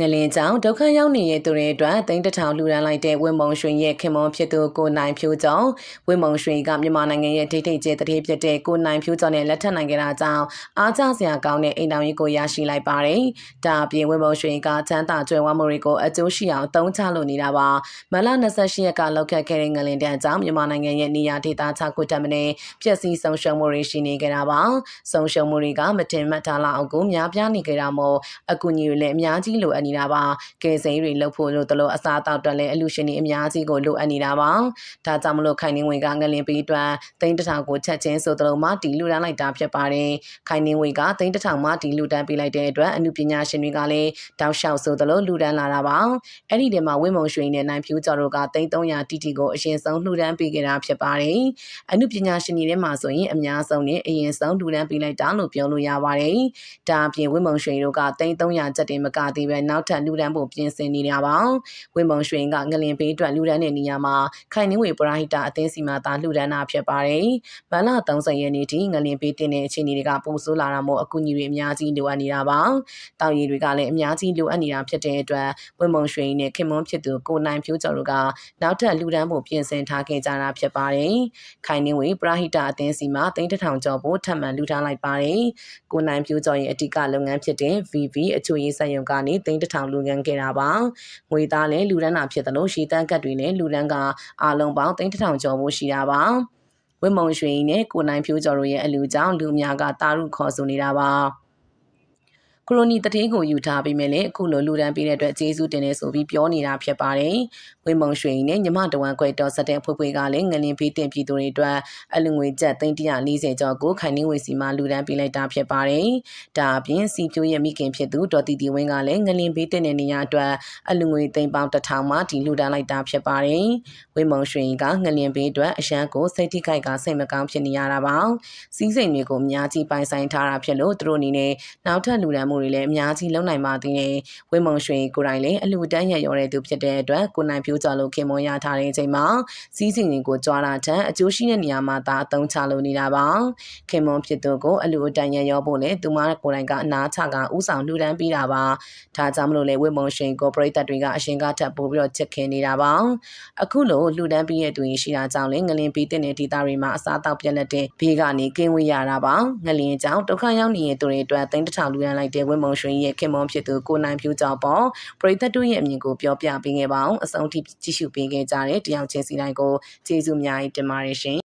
ငလင်ကြောင့်ဒုက္ခရောက်နေတဲ့သူတွေအတွက်တိန်းတထောင်လှူဒန်းလိုက်တဲ့ဝင်းမုံရွှေရဲ့ခင်မွန်ဖြစ်သူကိုနိုင်ဖြိုးကျော်ဝင်းမုံရွှေကမြန်မာနိုင်ငံရဲ့ဒိတ်ဒိတ်ကျဲတတိဖြစ်တဲ့ကိုနိုင်ဖြိုးကျော်နဲ့လက်ထပ်နိုင်ခဲ့တာကြောင့်အားကျစရာကောင်းတဲ့အိမ်တော်ကြီးကိုရရှိလိုက်ပါတယ်။ဒါအပြင်ဝင်းမုံရွှေကချမ်းသာကြွယ်ဝမှုတွေကိုအကျိုးရှိအောင်သုံးချလို့နေတာပါ။မလ28ရက်ကလောက်ခတ်ခဲ့တဲ့ငလင်တန်းကြောင့်မြန်မာနိုင်ငံရဲ့နေရာဒေသ6ခုတက်မနေပျက်စီးဆုံးရှုံးမှုတွေရှိနေကြတာပါ။ဆုံးရှုံးမှုတွေကမတင်မှတ်ထားလောက်အောင်ကိုများပြားနေကြတာမို့အကူအညီတွေလည်းအများကြီးလိုအပ်နေတာပါ။ကယ်ဆယ်ရေးတွေလုပ်ဖို့လို့တလို့အစားအသောက်တွေလည်းအလူရှင်တွေအများကြီးကိုလိုအပ်နေတာပါ။ဒါကြောင့်မလို့ခိုင်နှင်းဝေကငလင်ပေးအတွက်သိန်းတစ်ထောင်ကိုချက်ချင်းဆိုတလို့မှတီလူတန်းလိုက်တာဖြစ်ပါတယ်။ခိုင်နှင်းဝေကသိန်းတစ်ထောင်မှတီလူတန်းပေးလိုက်တဲ့အတွက်အမှုပညာရှင်တွေကလည်းတောက်လျှောက်ဆိုတလို့လူတန်းလာတာပါ။အဲ့ဒီထဲမှာဝင်းမုံရွှေနဲ့နိုင်ဖြူကျော်တို့ကသိန်း300တီတီကိုအရင်ဆုံးလှူဒန်းပေးခဲ့တာဖြစ်ပါတယ်။အမှုပညာရှင်တွေထဲမှာဆိုရင်အများဆုံးနဲ့အရင်ဆုံးလှူဒန်းပေးလိုက်တာလို့ပြောလို့ရပါတယ်။ဒါအပြင်ဝင်းမုံရွှေတို့ကသိန်း300ကျပ်တင်မကသေးပဲနောက်ထပ်လှူဒန်းဖို့ပြင်ဆင်နေတာပါ။ဝင်းမုံရွှေကငလင်ပေးအတွက်လှူဒန်းတဲ့နေရာမှာခိုင်နှင်းဝေပရာဟိတအသင်းစီမှာသာလှူဒန်းတာဖြစ်ပါတယ်။ဗန်လာ30ရက်နေ့ထိငလင်ပေးတင်တဲ့အခြေအနေတွေကပိုဆိုးလာတာမို့အကူအညီတွေအများကြီးလိုအပ်နေတာပါ။တောင်ရည်တွေကလည်းအများကြီးလိုအပ်နေတာဖြစ်တဲ့အတွက်ဝင်းမုံရွှေနဲ့ခင်မွန်းဖြစ်သူကိုနိုင်ဖြိုးကျော်တို့ကနောက်ထပ်လှူဒန်းဖို့ပြင်ဆင်ထားခဲ့ကြတာဖြစ်ပါတယ်။ခိုင်နှင်းဝေပရာဟိတအသင်းစီမှာတိန်းတထောင်ကျော်ဖို့ထပ်မံလှူထားလိုက်ပါတယ်။ကိုနိုင်ဖြိုးကျော်ရဲ့အဓိကလုပ်ငန်းဖြစ်တဲ့ VV အချိုရေးဆက်ယုံကနေတိန်းတထောင်လူငန်းခဲ့တာပါ။ငွေသားလည်းလူဒန်းတာဖြစ်တယ်လို့ရှီတန်းကတ်တွေနဲ့လူဒန်းကအားလုံးပေါင်းတိန်းတထောင်ကျော်ဖို့ရှိတာပါ။ဝင်းမုံရွှေနဲ့ကိုနိုင်ဖြိုးကျော်တို့ရဲ့အလူကြောင့်လူများကတာရုခေါ်ဆိုနေတာပါ။ ခရိုနီတတိကိုယူထားပြီးမြဲလေအခုလိုလူဒန်းပေးတဲ့အတွက်ကျေးဇူးတင်နေဆိုပြီးပြောနေတာဖြစ်ပါတယ်။ဝင်းမုံရွှေနဲ့ညီမတဝန်ခွဲတော်စတဲ့ဖွေးဖွေးကလည်းငလင်ပေးတင်ပြည်သူတွေအတွက်အလူငွေကျပ်340ကျော်ကိုခိုင်နှင်းဝေစီမှာလူဒန်းပေးလိုက်တာဖြစ်ပါတယ်။ဒါအပြင်စီဖြိုးရဲ့မိခင်ဖြစ်သူဒေါ်တီတီဝင်းကလည်းငလင်ပေးတင်တဲ့နေရာအတွက်အလူငွေသိန်းပေါင်း1000မှဒီလူဒန်းလိုက်တာဖြစ်ပါတယ်။ဝင်းမုံရွှေကငလင်ပေးအတွက်အရန်ကိုစိတ်ထိခိုက်ကစိတ်မကောင်းဖြစ်နေရတာပါ။စီးစိမ်တွေကိုအများကြီးပိုင်ဆိုင်ထားတာဖြစ်လို့သူတို့အနေနဲ့နောက်ထပ်လူဒန်းမှုတွေလည်းအများကြီးလုံနိုင်ပါသေးတယ်။ဝင်းမုံရွှေကိုယ်တိုင်လည်းအလူတန်းရရောတဲ့သူဖြစ်တဲ့အတွက်ကိုနိုင်ဖြိုးကြလို့ခင်မွန်ရထားတဲ့အချိန်မှာစီးစိမ်တွေကိုကြွားတာထက်အကျိုးရှိတဲ့နေရာမှာသာအသုံးချလို့နေတာပါ။ခင်မွန်ဖြစ်သူကိုအလူတန်းရရောဖို့လည်းသူမကိုယ်တိုင်ကအနာချကဥဆောင်လှူဒန်းပေးတာပါ။ဒါကြောင့်မလို့လေဝင်းမုံရွှေကိုပရိသတ်တွေကအရှင်ကထပ်ပို့ပြီးတော့ချက်ခင်နေတာပါ။အခုလိုလှူဒန်းပြီးတဲ့သူရင်ရှိတာကြောင့်လည်းငလင်ပြီးတဲ့ဒေသတွေမှာအစားအသောက်ပြက်လက်တဲ့ဘေးကနေကင်းဝေးရတာပါ။ငလင်ကြောင့်ဒုက္ခရောက်နေတဲ့သူတွေအတွက်သိန်းတစ်ထောင်လူရန်လိုက်တဲ့ဝင်းမုံရွှေရဲ့ခင်မွန်ဖြစ်သူကိုနိုင်ဖြူကြောင့်ပေါ့ပရိသတ်တို့ရဲ့အမြင်ကိုပြောပြပေးခဲ့ပါအောင်အဆုံးထိကြည့်ရှုပေးခဲ့ကြတဲ့တယောက်ချင်းစီတိုင်းကိုကျေးဇူးအများကြီးတင်ပါတယ်ရှင်